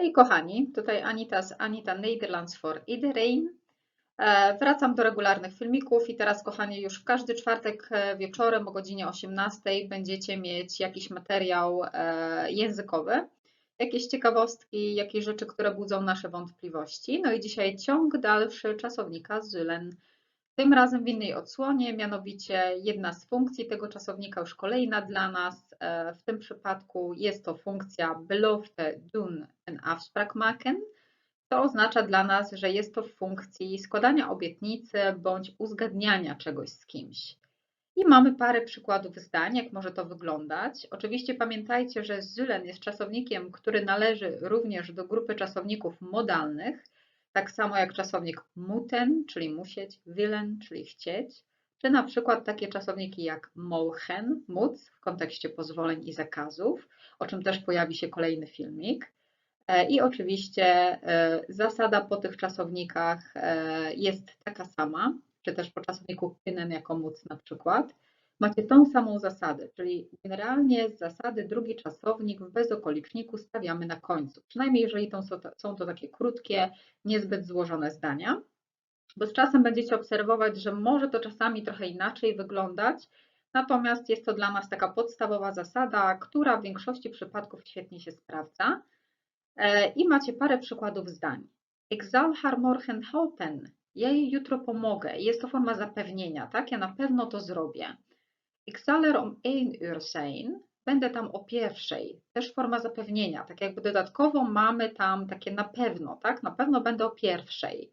Hej kochani, tutaj Anita z Anita Nederlands for Iedereen. E, Wracam do regularnych filmików i teraz kochani już w każdy czwartek e, wieczorem o godzinie 18 będziecie mieć jakiś materiał e, językowy, jakieś ciekawostki, jakieś rzeczy, które budzą nasze wątpliwości. No i dzisiaj ciąg dalszy czasownika Zylen. Tym razem w innej odsłonie, mianowicie jedna z funkcji tego czasownika już kolejna dla nas. E, W tym przypadku jest to funkcja belofte doen en afspraak maken. To oznacza dla nas, że jest to w funkcji składania obietnicy bądź uzgadniania czegoś z kimś. I mamy parę przykładów zdań, jak może to wyglądać. Oczywiście pamiętajcie, że Zylen jest czasownikiem, który należy również do grupy czasowników modalnych, tak samo jak czasownik muten, czyli musieć, willen, czyli chcieć, czy na przykład takie czasowniki jak mogen, móc w kontekście pozwoleń i zakazów, o czym też pojawi się kolejny filmik. E, I oczywiście e, zasada po tych czasownikach e, jest taka sama, czy też po czasowniku kunnen jako móc na przykład. Macie tą samą zasadę, czyli generalnie z zasady drugi czasownik w bezokoliczniku stawiamy na końcu, przynajmniej jeżeli to są, są to takie krótkie, niezbyt złożone zdania, bo z czasem będziecie obserwować, że może to czasami trochę inaczej wyglądać, natomiast jest to dla nas taka podstawowa zasada, która w większości przypadków świetnie się sprawdza. E, I macie parę przykładów zdań. Zal haar morgen. Ja jej jutro pomogę. Jest to forma zapewnienia, tak? Ja na pewno to zrobię. Ik zal er om één uur zijn. Będę tam o pierwszej. Też forma zapewnienia. Tak jakby dodatkowo mamy tam takie na pewno, tak? Na pewno będę o pierwszej.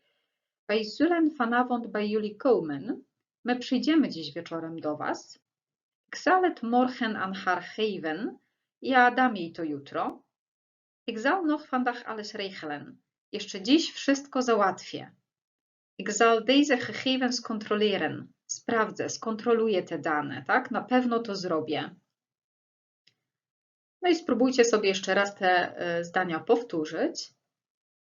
Wij zullen vanavond bij jullie komen. My przyjdziemy dziś wieczorem do Was. Ik zal het morgen aan haar geven. Ja dam jej to jutro. Ik zal nog vandaag alles regelen. Jeszcze dziś wszystko załatwię. Ik zal deze gegevens controleren. Sprawdzę, skontroluję te dane, tak? Na pewno to zrobię. No i spróbujcie sobie jeszcze raz te e, zdania powtórzyć.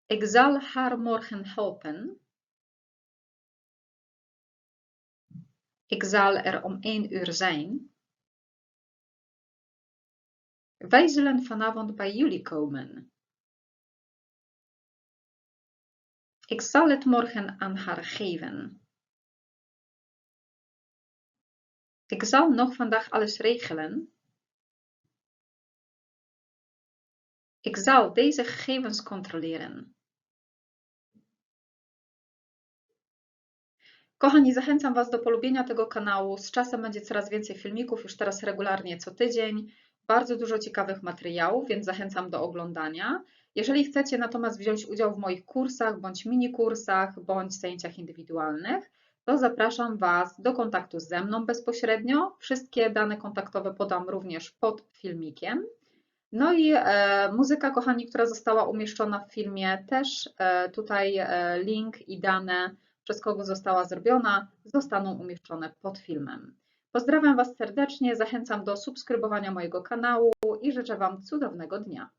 Ik zal haar morgen helpen. Ik zal er om één uur zijn. Wij zullen vanavond bij jullie komen. Ik zal het morgen aan haar geven. Ik zal nog vandaag alles regelen. Ik zal deze gegevens controleren. Kochani, zachęcam Was do polubienia tego kanału. Z czasem będzie coraz więcej filmików, już teraz regularnie co tydzień. Bardzo dużo ciekawych materiałów, więc zachęcam do oglądania. Jeżeli chcecie natomiast wziąć udział w moich kursach, bądź mini kursach, bądź zajęciach indywidualnych, to zapraszam Was do kontaktu ze mną bezpośrednio. Wszystkie dane kontaktowe podam również pod filmikiem. No i e, muzyka, kochani, która została umieszczona w filmie, też e, tutaj e, link i dane, przez kogo została zrobiona, zostaną umieszczone pod filmem. Pozdrawiam Was serdecznie, zachęcam do subskrybowania mojego kanału i życzę Wam cudownego dnia.